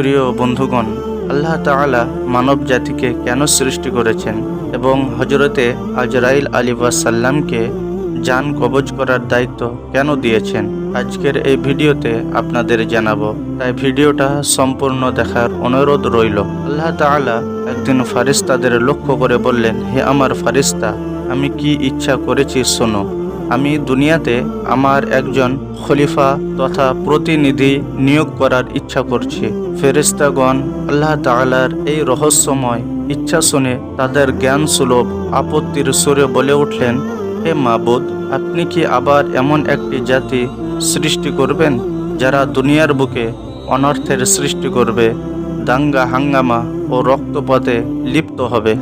প্রিয় বন্ধুগণ, আল্লাহ তাআলা মানব জাতিকে কেন সৃষ্টি করেছেন এবং হজরতে আজরাইল আলী সাল্লামকে যান কবজ করার দায়িত্ব কেন দিয়েছেন? আজকের এই ভিডিওতে আপনাদের জানাব। তাই ভিডিওটা সম্পূর্ণ দেখার অনুরোধ রইল। আল্লাহ তাআলা একদিন ফারিস্তাদের লক্ষ্য করে বললেন, হে আমার ফারিস্তা, আমি কি ইচ্ছা করেছি শোনো। আমি দুনিয়াতে আমার একজন খলিফা তথা প্রতিনিধি নিয়োগ করার ইচ্ছা করছি। ফেরিস্তাগণ আল্লাহ তাআলার এই রহস্যময় ইচ্ছা শুনে তাদের জ্ঞান সুলভ আপত্তির সুরে বলে উঠলেন, হে মাবুদ, আপনি কি আবার এমন একটি জাতি সৃষ্টি করবেন যারা দুনিয়ার বুকে অনর্থের সৃষ্টি করবে, দাঙ্গা হাঙ্গামা ও রক্তপাতে লিপ্ত হবে?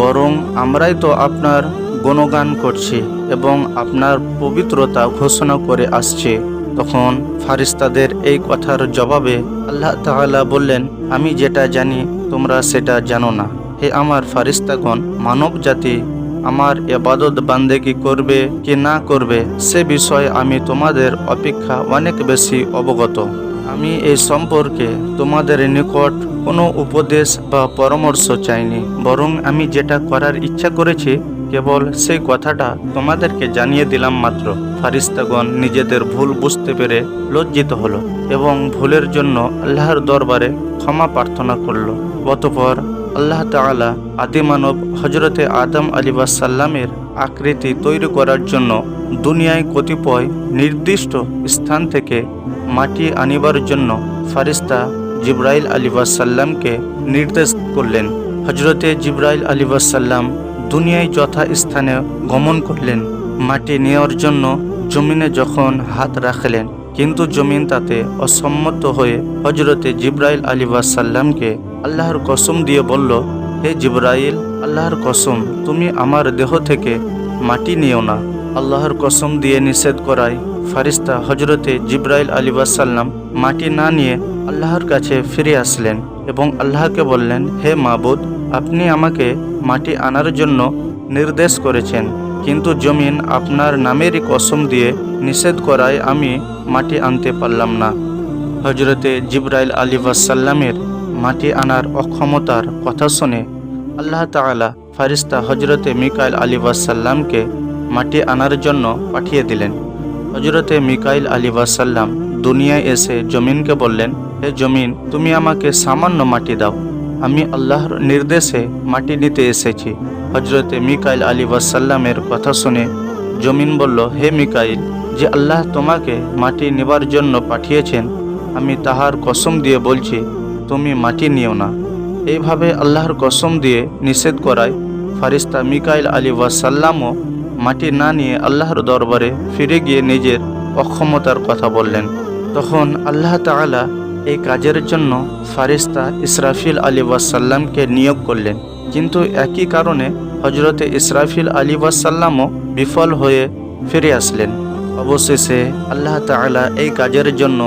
বরং আমরাই তো আপনার গুণগান করছি এবং আপনার পবিত্রতা ঘোষণা করে আসছে। তখন ফারিস্তাদের এই কথার জবাবে আল্লাহ তাআলা বললেন, আমি যেটা জানি, তোমরা সেটা জানো না। হে আমার ফারিস্তাগণ, মানব জাতি আমার এবাদত বান্দেগি করবে কি না করবে, সে বিষয়ে আমি তোমাদের অপেক্ষা অনেক বেশি অবগত। আমি এই সম্পর্কে তোমাদের নিকট কোনো উপদেশ বা পরামর্শ চাইনি। বরং আমি যেটা করার ইচ্ছা করেছি কেবল সেই কথাটা তোমাদেরকে জানিয়ে দিলাম মাত্র। ফারিস্তাগণ নিজেদের ভুল বুঝতে পেরে লজ্জিত হলো এবং ভুলের জন্য আল্লাহর দরবারে ক্ষমা প্রার্থনা করল। অতপর আল্লাহ তাআলা আদিমানব হজরতে আদম আলী সাল্লামের আকৃতি তৈরি করার জন্য দুনিয়ায় কতিপয় নির্দিষ্ট স্থান থেকে মাটি আনিবার জন্য ফারিস্তা জিব্রাইল আলী সাল্লামকে নির্দেশ করলেন। হজরতে জিব্রাইল আলী সাল্লাম দুনিয়ায় যথা স্থানে গমন করলেন, মাটি নেওয়ার জন্য জমিনে যখন হাত রাখলেন, কিন্তু জমিন তাতে অসম্মত হয়ে হজরতে জিব্রাইল আলী সাল্লামকে আল্লাহর কসম দিয়ে বলল, হে জিব্রাইল, আল্লাহর কসম, তুমি আমার দেহ থেকে মাটি নিও না। আল্লাহর কসম দিয়ে নিষেধ করায় ফারিস্তা হজরতে জিব্রাইল আলী সাল্লাম মাটি না নিয়ে আল্লাহর কাছে ফিরে আসলেন এবং আল্লাহকে বললেন, হে মাবুদ আপনি আমাকে মাটি আনার জন্য নির্দেশ করেছেন, কিন্তু জমিন আপনার নামেরই কসম দিয়ে নিষেধ করায় আমি মাটি আনতে পারলাম না। হজরতে জিব্রাইল আলী সাল্লামের মাটি আনার অক্ষমতার কথা শুনে আল্লাহ তাআলা ফারিস্তা হজরতে মিকাইল আলী সাল্লামকে মাটি আনার জন্য পাঠিয়ে দিলেন। হজরতে মিকাইল আলী সাল্লাম দুনিয়ায় এসে জমিনকে বললেন, হে জমিন, তুমি আমাকে সামান্য মাটি দাও। আমি আল্লাহর নির্দেশে মাটি নিতে এসেছি। হজরতে মিকাইল আলী ওয়াসাল্লামের কথা শুনে জমিন বলল, হে মিকাইল, যে আল্লাহ তোমাকে মাটি নেবার জন্য পাঠিয়েছেন, আমি তাহার কসম দিয়ে বলছি, তুমি মাটি নিও না। এইভাবে আল্লাহর কসম দিয়ে নিষেধ করায় ফারিস্তা মিকাইল আলী ওয়াসাল্লামও মাটি না নিয়ে আল্লাহর দরবারে ফিরে গিয়ে নিজের অক্ষমতার কথা বললেন। তখন আল্লাহ তাআলা এই কাজের জন্য ফারিস্তা ইসরাফিল আলী ওয়াসাল্লামকে নিয়োগ করলেন। কিন্তু একই কারণে হজরতে ইসরাফিল আলী ওয়াসাল্লামও বিফল হয়ে ফিরে আসলেন। অবশেষে আল্লাহ তাআলা এই কাজের জন্য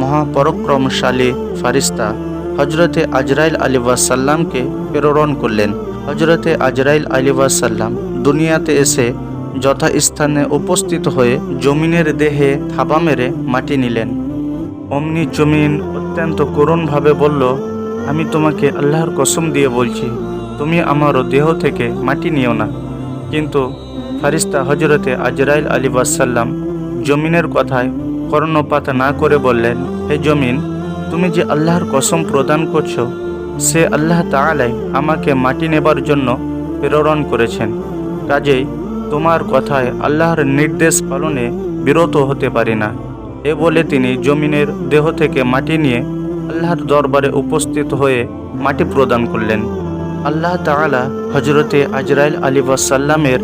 মহাপরাক্রমশালী ফারিস্তা হজরতে আজরাইল আলী ওয়াসাল্লামকে প্রেরণ করলেন। হজরতে আজরাইল আলী ওয়াসাল্লাম দুনিয়াতে এসে যথাস্থানে উপস্থিত হয়ে জমিনের দেহে থাবা মেরে মাটি নিলেন। অমনি জমিন অত্যন্ত করুণভাবে বলল, আমি তোমাকে আল্লাহর কসম দিয়ে বলছি, তুমি আমারও দেহ থেকে মাটি নিও না। কিন্তু ফারিস্তা হজরতে আজরাইল আলী ওয়াসাল্লাম জমিনের কথায় কর্ণপাত না করে বললেন, হে জমিন, তুমি যে আল্লাহর কসম প্রদান করছ, সে আল্লাহ তাআলাই আমাকে মাটি নেবার জন্য প্রেরণ করেছেন। কাজেই তোমার কথায় আল্লাহর নির্দেশ পালনে বিরত হতে পারি না। এ বলে তিনি জমিনের দেহ থেকে মাটি নিয়ে আল্লাহর দরবারে উপস্থিত হয়ে মাটি প্রদান করলেন। আল্লাহ তাআলা হজরতে আজরাইল আলী ওয়াসাল্লামের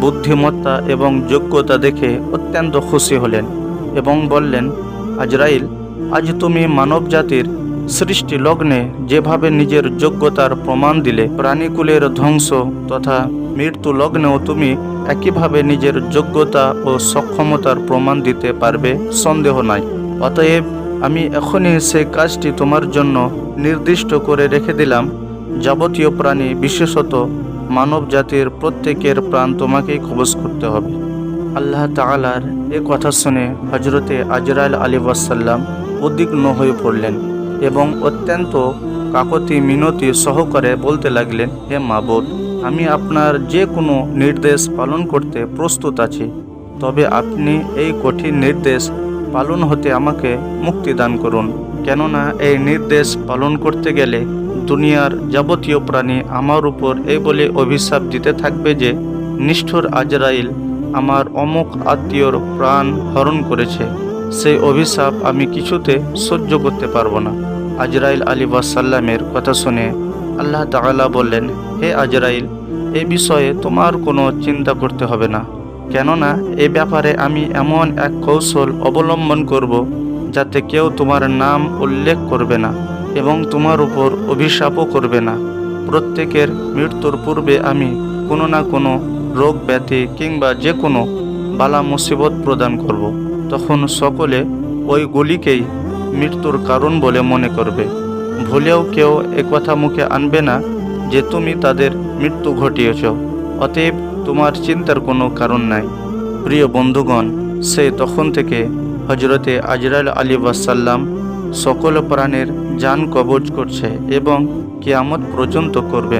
বুদ্ধিমত্তা এবং যোগ্যতা দেখে অত্যন্ত খুশি হলেন এবং বললেন, আজরাইল, আজ তুমি মানব জাতির সৃষ্টি লগ্নে যেভাবে নিজের যোগ্যতার প্রমাণ দিলে, প্রাণীকুলের ধ্বংস তথা মৃত্যু লগ্নেও তুমি একইভাবে নিজের যোগ্যতা ও সক্ষমতার প্রমাণ দিতে পারবে, সন্দেহ নাই। অতএব আমি এখনই সেই কাজটি তোমার জন্য নির্দিষ্ট করে রেখে দিলাম। যাবতীয় প্রাণী, বিশেষত মানব জাতির প্রত্যেকের প্রাণ তোমাকেই কবজ করতে হবে। আল্লাহ তাআলার এ কথা শুনে হজরতে আজরাইল আলী ওয়াসাল্লাম উদ্বিগ্ন হয়ে পড়লেন এবং অত্যন্ত কাকতি মিনতি সহকারে বলতে লাগলেন, হে মাবুদ আমি আপনার যে কোনো নির্দেশ পালন করতে প্রস্তুত আছি। তবে আপনি এই কঠিন নির্দেশ পালন হতে আমাকে মুক্তি দান করুন। কেননা এই নির্দেশ পালন করতে গেলে দুনিয়ার যাবতীয় প্রাণী আমার উপর এই বলে অভিশাপ দিতে থাকবে যে, নিষ্ঠুর আজরাইল আমার অমুক আত্মীয়র প্রাণ হরণ করেছে। সেই অভিশাপ আমি কিছুতে সহ্য করতে পারব না। আজরাইল আলী ওয়াসাল্লামের কথা শুনে আল্লাহ তাআলা বললেন, হে আজরাইল, এ বিষয়ে তোমার কোনো চিন্তা করতে হবে না। কেননা এ ব্যাপারে আমি এমন এক কৌশল অবলম্বন করব যাতে কেউ তোমার নাম উল্লেখ করবে না এবং তোমার উপর অভিশাপও করবে না। প্রত্যেকের মৃত্যুর পূর্বে আমি কোনো না কোনো রোগ ব্যাধি কিংবা যে কোনো বালা মুসিবত প্রদান করব। তখন সকলে ওই গুলিকেই মৃত্যুর কারণ বলে মনে করবে। ভুলেও কেউ একথা মুখে আনবে না যে তুমি তাদের মৃত্যু ঘটিয়েছ। অতএব তোমার চিন্তার কোনো কারণ নাই। প্রিয় বন্ধুগণ, সে তখন থেকে হজরতে আজরাল আলী ওয়াসাল্লাম সকল প্রাণের যান কবজ করছে এবং কেয়ামত পর্যন্ত করবে